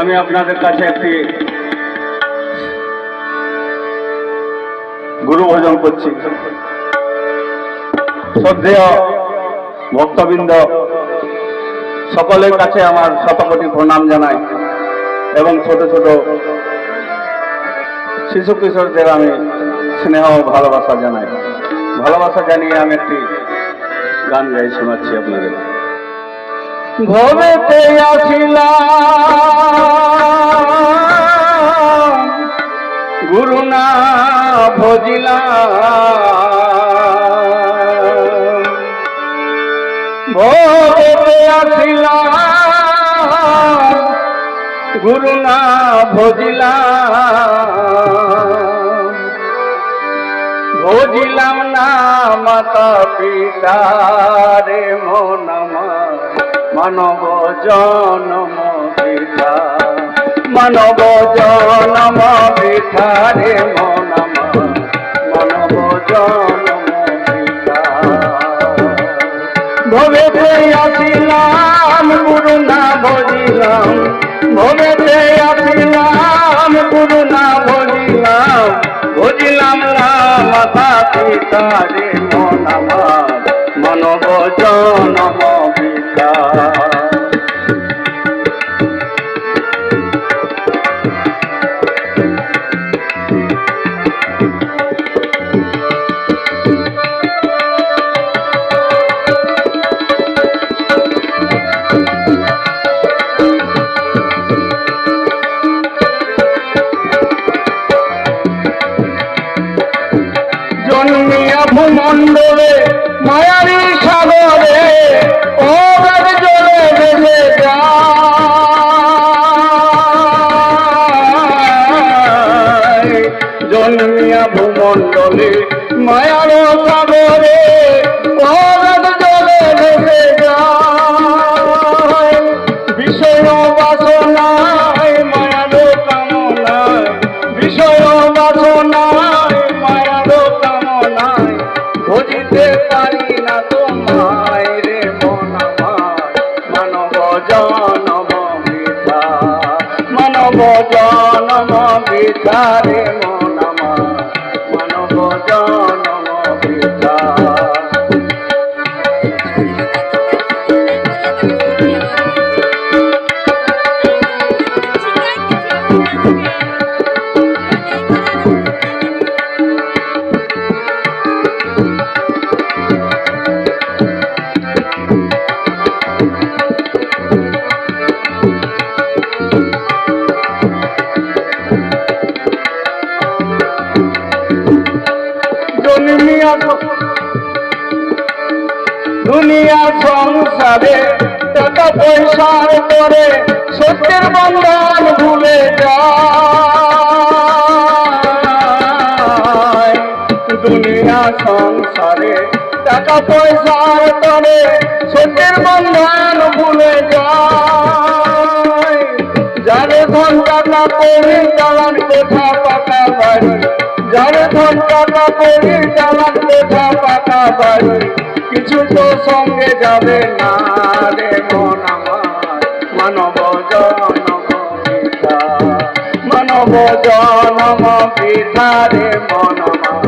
আমি আপনাদের কাছে একটি গুরু ভোজন করছি। শ্রদ্ধেয় ভক্তবৃন্দ, সকলের কাছে আমার শতকোটি প্রণাম জানাই এবং ছোট ছোট শিশু কিশোরদের আমি স্নেহ ও ভালোবাসা জানাই। ভালোবাসা জানিয়ে আমি একটি গান গাই, শোনাচ্ছি আপনাদের। ভবেতে আসিলাম। ভবেতে আসিলাম গুরু না ভজিলাম। ভজিলাম না মাতা পিতা রে মন আমার, মানব জনম পিতা। মানব জনম পিতা রে মন ভবেতে আসিলাম গুরু না ভজিলাম ভবেতে আসিলাম গুরু না ভজিলাম ভজিলাম না, মাতা পিতা রে মন আমার। জনম জন্মিয়া ভূমণ্ডলে মায়ারি সাগরে অগাধ জলে জন্মিয়া ভূমণ্ডলে মায়ার সাগরে অগাধ জনম বিচারে মন। দুনিয়া সংসারে টাকা পয়সার করে সত্যের বন্ধন ভুলে যায়। দুনিয়া সংসারে টাকা পয়সার করে সত্যের বন্ধন ভুলে যায়। যারে ধন টাকা করে চালান কোঠা পাকা বাড়ি যারে ধন টাকা করে চালান কোঠা পাকা বাড়ি। কিছু তো সঙ্গে যাবে না রে মন আমার। মানব জনম মানব জনম পিতা রে মন আমার।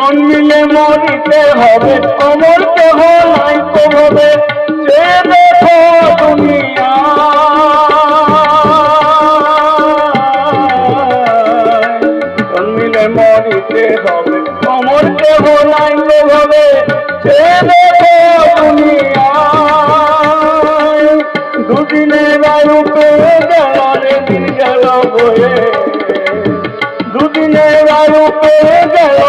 জন্মিলে মরিতে হবে, অমর তো হবে সে দেখো জন্মিলে মরিতে হবে, অমর তো হবে সে দেখো দুনিয়া। দুদিনে বায়ু পেয়ে গেল দিন গেল বয়ে। দুদিনে বায়ু পেয়ে গেল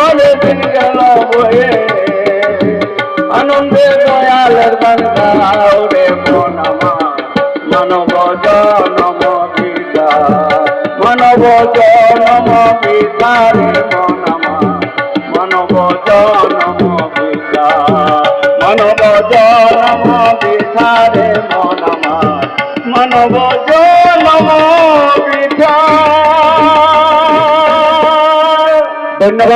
জনম মনামা। মানব জনম মানব জনম পিতারে মনামা। মানব জনম পিতা ধন্যবাদ।